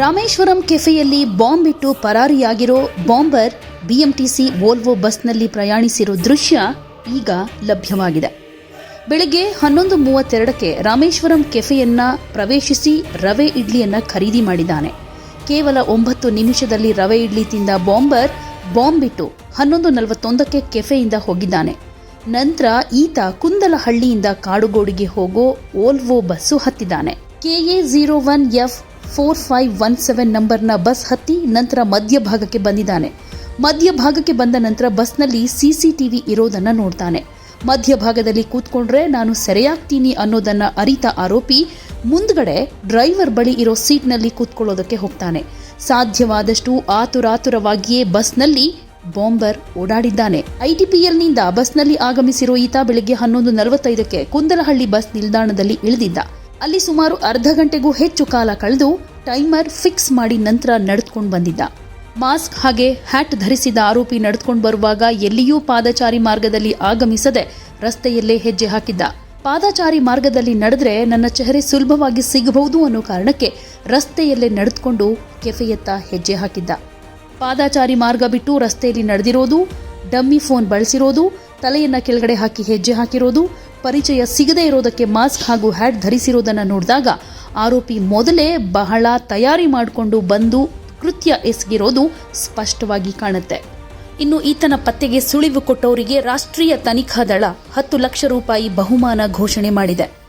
Rameswaram ಕೆಫೆಯಲ್ಲಿ bomb ಇಟ್ಟು ಪರಾರಿಯಾಗಿರೋ bomber BMTC Volvo ಬಸ್ನಲ್ಲಿ ಪ್ರಯಾಣಿಸಿರೋ ದೃಶ್ಯ ಈಗ ಲಭ್ಯವಾಗಿದೆ. ಬೆಳಗ್ಗೆ ಹನ್ನೊಂದು ಮೂವತ್ತೆರಡಕ್ಕೆ ರಾಮೇಶ್ವರಂ ಕೆಫೆಯನ್ನ ಪ್ರವೇಶಿಸಿ ರವೆ ಇಡ್ಲಿಯನ್ನ ಖರೀದಿ ಮಾಡಿದ್ದಾನೆ. ಕೇವಲ ಒಂಬತ್ತು ನಿಮಿಷದಲ್ಲಿ ರವೆ ಇಡ್ಲಿ ತಿಂದ ಬಾಂಬರ್ ಬಾಂಬ್ ಬಿಟ್ಟು ಹನ್ನೊಂದು ನಲವತ್ತೊಂದಕ್ಕೆ ಕೆಫೆಯಿಂದ ಹೋಗಿದ್ದಾನೆ. ನಂತರ ಈತ ಕುಂದಲಹಳ್ಳಿಯಿಂದ ಕಾಡುಗೋಡಿಗೆ ಹೋಗೋ Volvo bus ಹತ್ತಿದ್ದಾನೆ. KA zero one F four five one seven ನಂಬರ್ನ ಬಸ್ ಹತ್ತಿ ನಂತರ ಮಧ್ಯಭಾಗಕ್ಕೆ ಬಂದಿದ್ದಾನೆ. ಮಧ್ಯಭಾಗಕ್ಕೆ ಬಂದ ನಂತರ ಬಸ್ನಲ್ಲಿ ಸಿಸಿಟಿವಿ ಇರೋದನ್ನು ನೋಡ್ತಾನೆ. ಮಧ್ಯಭಾಗದಲ್ಲಿ ಕೂತ್ಕೊಂಡ್ರೆ ನಾನು ಸೆರೆಯಾಗ್ತೀನಿ ಅನ್ನೋದನ್ನು ಅರಿತ ಆರೋಪಿ ಮುಂದ್ಗಡೆ ಡ್ರೈವರ್ ಬಳಿ ಇರೋ ಸೀಟ್ನಲ್ಲಿ ಕೂತ್ಕೊಳ್ಳೋದಕ್ಕೆ ಹೋಗ್ತಾನೆ. ಸಾಧ್ಯವಾದಷ್ಟು ಆತುರಾತುರವಾಗಿಯೇ ಬಸ್ನಲ್ಲಿ ಬಾಂಬರ್ ಓಡಾಡಿದ್ದಾನೆ. ಐಟಿಪಿಎಲ್ನಿಂದ ಬಸ್ನಲ್ಲಿ ಆಗಮಿಸಿರೋ ಈತ ಬೆಳಿಗ್ಗೆ ಹನ್ನೊಂದು ನಲವತ್ತೈದಕ್ಕೆ ಕುಂದಲಹಳ್ಳಿ ಬಸ್ ನಿಲ್ದಾಣದಲ್ಲಿ ಇಳಿದಿದ್ದ. ಅಲ್ಲಿ ಸುಮಾರು ಅರ್ಧ ಗಂಟೆಗೂ ಹೆಚ್ಚು ಕಾಲ ಕಳೆದು ಟೈಮರ್ ಫಿಕ್ಸ್ ಮಾಡಿ ನಂತರ ನಡೆದುಕೊಂಡು ಬಂದಿದ್ದ. ಮಾಸ್ಕ್ ಹಾಗೆ ಹ್ಯಾಟ್ ಧರಿಸಿದ ಆರೋಪಿ ನಡೆದುಕೊಂಡು ಬರುವಾಗ ಎಲ್ಲಿಯೂ ಪಾದಚಾರಿ ಮಾರ್ಗದಲ್ಲಿ ಆಗಮಿಸದೆ ರಸ್ತೆಯಲ್ಲೇ ಹೆಜ್ಜೆ ಹಾಕಿದ್ದ. ಪಾದಚಾರಿ ಮಾರ್ಗದಲ್ಲಿ ನಡೆದ್ರೆ ನನ್ನ ಚೆಹರೆ ಸುಲಭವಾಗಿ ಸಿಗಬಹುದು ಅನ್ನೋ ಕಾರಣಕ್ಕೆ ರಸ್ತೆಯಲ್ಲೇ ನಡೆದುಕೊಂಡು ಕೆಫೆಯತ್ತ ಹೆಜ್ಜೆ ಹಾಕಿದ್ದ. ಪಾದಚಾರಿ ಮಾರ್ಗ ಬಿಟ್ಟು ರಸ್ತೆಯಲ್ಲಿ ನಡೆದಿರೋದು, ಡಮ್ಮಿ ಫೋನ್ ಬಳಸಿರೋದು ತಲೆಯನ್ನ ಕೆಳಗಡೆ ಹಾಕಿ ಹೆಜ್ಜೆ ಹಾಕಿರೋದು, ಪರಿಚಯ ಸಿಗದೇ ಇರೋದಕ್ಕೆ ಮಾಸ್ಕ್ ಹಾಗೂ ಹ್ಯಾಟ್ ಧರಿಸಿರೋದನ್ನು ನೋಡಿದಾಗ ಆರೋಪಿ ಮೊದಲೇ ಬಹಳ ತಯಾರಿ ಮಾಡಿಕೊಂಡು ಬಂದು ಕೃತ್ಯ ಎಸಗಿರೋದು ಸ್ಪಷ್ಟವಾಗಿ ಕಾಣುತ್ತೆ. ಇನ್ನು ಈತನ ಪತ್ತೆಗೆ ಸುಳಿವು ಕೊಟ್ಟವರಿಗೆ ರಾಷ್ಟ್ರೀಯ ತನಿಖಾ ದಳ ಹತ್ತು ಲಕ್ಷ ರೂಪಾಯಿ ಬಹುಮಾನ ಘೋಷಣೆ ಮಾಡಿದೆ.